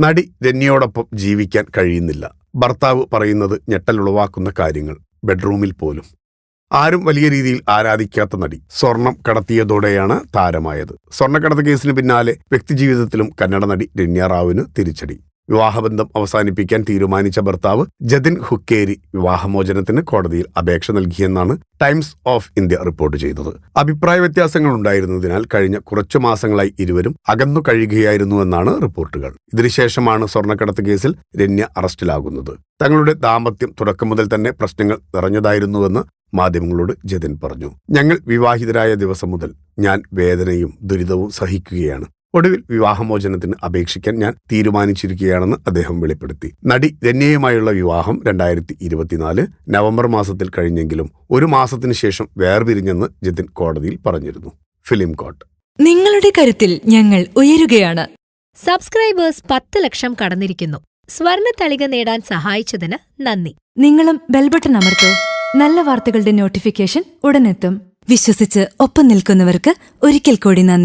നടി രന്യോടൊപ്പം ജീവിക്കാൻ കഴിയുന്നില്ല. ഭർത്താവ് പറയുന്നത് ഞെട്ടലുളവാക്കുന്ന കാര്യങ്ങൾ ബെഡ്റൂമിൽ പോലും. ആരും വലിയ രീതിയിൽ ആരാധിക്കാത്ത നടി. സ്വർണം കടത്തിയതോടെയാണ് താരമായത്. സ്വർണക്കടത്ത് കേസിന് പിന്നാലെ വ്യക്തിജീവിതത്തിലും കന്നഡ നടി രന്യ റാവുവിന് തിരിച്ചടി. വിവാഹബന്ധം അവസാനിപ്പിക്കാൻ തീരുമാനിച്ച ഭർത്താവ് ജതിൻ ഹുക്കേരി വിവാഹമോചനത്തിന് കോടതിയിൽ അപേക്ഷ നൽകിയെന്നാണ് ടൈംസ് ഓഫ് ഇന്ത്യ റിപ്പോർട്ട് ചെയ്തത്. അഭിപ്രായ വ്യത്യാസങ്ങൾ ഉണ്ടായിരുന്നതിനാൽ കഴിഞ്ഞ കുറച്ചു മാസങ്ങളായി ഇരുവരും അകന്നു കഴിയുകയായിരുന്നുവെന്നാണ് റിപ്പോർട്ടുകൾ. ഇതിനുശേഷമാണ് സ്വർണക്കടത്ത് കേസിൽ രന്യ അറസ്റ്റിലാകുന്നത്. തങ്ങളുടെ ദാമ്പത്യം തുടക്കം മുതൽ തന്നെ പ്രശ്നങ്ങൾ നിറഞ്ഞതായിരുന്നുവെന്ന് മാധ്യമങ്ങളോട് ജതിൻ പറഞ്ഞു. ഞങ്ങൾ വിവാഹിതരായ ദിവസം മുതൽ ഞാൻ വേദനയും ദുരിതവും സഹിക്കുകയാണ്. ഒടുവിൽ വിവാഹമോചനത്തിന് അപേക്ഷിക്കാൻ ഞാൻ തീരുമാനിച്ചിരിക്കുകയാണെന്ന് അദ്ദേഹം വെളിപ്പെടുത്തി. നടി രന്യയുമായുള്ള വിവാഹം രണ്ടായിരത്തി ഇരുപത്തിനാല് നവംബർ മാസത്തിൽ കഴിഞ്ഞെങ്കിലും ഒരു മാസത്തിനു ശേഷം വേർപിരിഞ്ഞെന്ന് ജതിൻ കോടതിയിൽ പറഞ്ഞിരുന്നു. ഫിലിം കോട്ട്. നിങ്ങളുടെ കരുത്തിൽ ഞങ്ങൾ ഉയരുകയാണ്. സബ്സ്ക്രൈബേഴ്സ് പത്ത് ലക്ഷം കടന്നിരിക്കുന്നു. സ്വർണ തളിക നേടാൻ സഹായിച്ചതിന് നന്ദി. നിങ്ങളും ബെൽബട്ടൺ അമർത്തോ. നല്ല വാർത്തകളുടെ നോട്ടിഫിക്കേഷൻ ഉടനെത്തും. വിശ്വസിച്ച് ഒപ്പം നിൽക്കുന്നവർക്ക് ഒരിക്കൽ കൂടി നന്ദി.